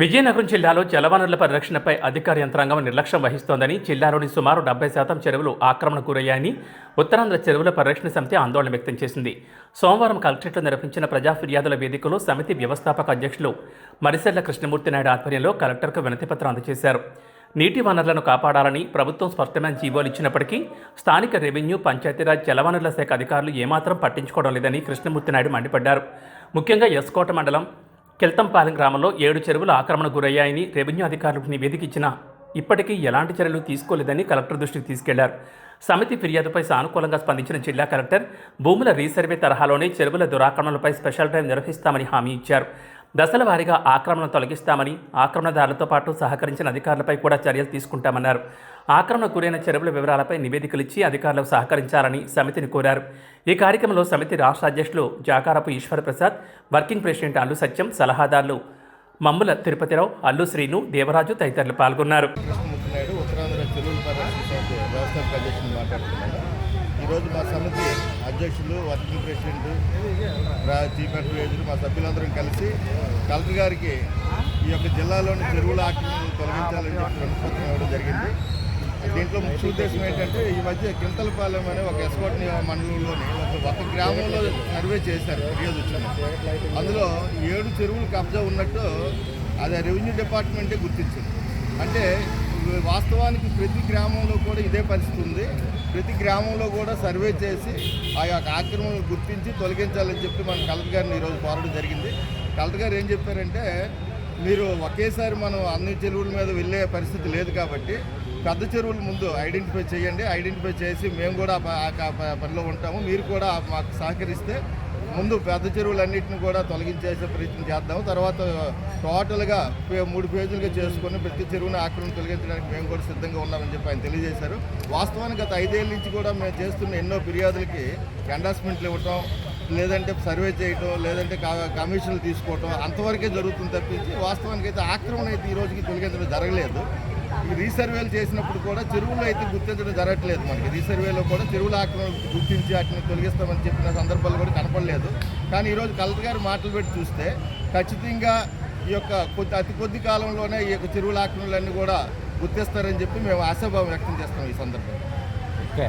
విజయనగరం జిల్లాలో జలవనరుల పరిరక్షణపై అధికార యంత్రాంగం నిర్లక్ష్యం వహిస్తోందని జిల్లాలోని సుమారు డెబ్బై శాతం చెరువులు ఆక్రమణ గురయ్యాయని ఉత్తరాంధ్ర చెరువుల పరిరక్షణ సమితి ఆందోళన వ్యక్తం చేసింది. సోమవారం కలెక్టరేట్లో నిర్వహించిన ప్రజా ఫిర్యాదుల వేదికలో సమితి వ్యవస్థాపక అధ్యక్షులు మరిసెల్ల కృష్ణమూర్తి నాయుడు ఆధ్వర్యంలో కలెక్టర్కు వినతిపత్రం అందజేశారు. నీటి వనరులను కాపాడాలని ప్రభుత్వం స్పష్టమైన జీవోలు ఇచ్చినప్పటికీ స్థానిక రెవెన్యూ పంచాయతీరాజ్ జలవనరుల శాఖ అధికారులు ఏమాత్రం పట్టించుకోవడం లేదని కృష్ణమూర్తి నాయుడు మండిపడ్డారు. ముఖ్యంగా ఎస్కోట మండలం కిల్తంపాలెం గ్రామంలో ఏడు చెరువులు ఆక్రమణకు గురయ్యాయని రెవెన్యూ అధికారులకు నివేదిక ఇచ్చినా ఇప్పటికీ ఎలాంటి చర్యలు తీసుకోలేదని కలెక్టర్ దృష్టికి తీసుకెళ్ళారు. సమితి ఫిర్యాదుపై సానుకూలంగా స్పందించిన జిల్లా కలెక్టర్ భూముల రీసర్వే తరహాలోనే చెరువుల దురాక్రమణలపై స్పెషల్ డ్రైవ్ నిర్వహిస్తామని హామీ ఇచ్చారు. దశల వారీగా ఆక్రమణ తొలగిస్తామని ఆక్రమణదారులతో పాటు సహకరించిన అధికారులపై కూడా చర్యలు తీసుకుంటామన్నారు. ఆక్రమణ గురైన చెరువుల వివరాలపై నివేదికలు ఇచ్చి అధికారులకు సహకరించాలని సమితిని కోరారు. ఈ కార్యక్రమంలో సమితి రాష్ట్ర అధ్యక్షులు జాకారపు ఈశ్వర ప్రసాద్ వర్కింగ్ ప్రెసిడెంట్ అల్లు సత్యం సలహాదారులు మమ్ముల తిరుపతిరావు అల్లు శ్రీను దేవరాజు తదితరులు పాల్గొన్నారు. ఈరోజు మా సమితి అధ్యక్షులు వర్కింగ్ ప్రెసిడెంట్ చీఫ్ అడ్వైజర్ మా సభ్యులందరం కలిసి కలెక్టర్ గారికి ఈ యొక్క జిల్లాలోని చెరువుల ఆక్రమణ తొలగించాలని చెప్పి ఇవ్వడం జరిగింది. దీంట్లో ముఖ్య ఉద్దేశం ఏంటంటే ఈ మధ్య కింతలపాలెం అనే ఒక ఎస్కోట్ మండలంలోని ఒక గ్రామంలో సర్వే చేశారు ఫిర్యాదు వచ్చింది. అందులో ఏడు చెరువులు కబ్జా ఉన్నట్టు అది రెవెన్యూ డిపార్ట్మెంటే గుర్తించింది. అంటే వాస్తవానికి ప్రతి గ్రామంలో కూడా ఇదే పరిస్థితి ఉంది. ప్రతి గ్రామంలో కూడా సర్వే చేసి ఆ యొక్క ఆక్రమణలు గుర్తించి తొలగించాలని చెప్పి మన కలెక్టర్ గారిని ఈరోజు కోరడం జరిగింది. కలెక్టర్ గారు ఏం చెప్పారంటే మీరు ఒకేసారి మనం అన్ని చెరువుల మీద వెళ్ళే పరిస్థితి లేదు కాబట్టి పెద్ద చెరువులు ముందు ఐడెంటిఫై చేయండి. ఐడెంటిఫై చేసి మేము కూడా ఆ పనిలో ఉంటాము. మీరు కూడా మాకు సహకరిస్తే ముందు పెద్ద చెరువులన్నింటిని కూడా తొలగించేసే ప్రయత్నం చేద్దాము. తర్వాత టోటల్గా పే- మూడు పేజీలుగా చేసుకొని ప్రతి చెరువుని ఆక్రమణ తొలగించడానికి మేము కూడా సిద్ధంగా ఉన్నామని చెప్పి ఆయన తెలియజేశారు. వాస్తవానికి గత ఐదేళ్ళ నుంచి కూడా మేము చేస్తున్న ఎన్నో ఫిర్యాదులకి ఎండాస్మెంట్లు ఇవ్వటం లేదంటే సర్వే చేయటం లేదంటే కా- కమిషన్లు తీసుకోవటం అంతవరకే జరుగుతుంది తప్పించి వాస్తవానికి అయితే ఆక్రమణ అయితే ఈ రోజుకి తొలగించడం జరగలేదు. ఈ రీసర్వేలు చేసినప్పుడు కూడా చెరువులు అయితే గుర్తించడం జరగట్లేదు మనకి. రీసర్వేలో కూడా చెరువుల ఆక్రమణ గుర్తించి వాటిని తొలగిస్తామని చెప్పిన సందర్భాలు కూడా కనపడలేదు. కానీ ఈరోజు కలెక్టర్ గారు మాటలు పెట్టి చూస్తే ఖచ్చితంగా ఈ యొక్క కొద్ది అతి కొద్ది కాలంలోనే ఈ యొక్క చెరువుల ఆక్రమణలన్నీ కూడా గుర్తిస్తారని చెప్పి మేము ఆశాభావం వ్యక్తం చేస్తాం ఈ సందర్భంగా. ఓకే.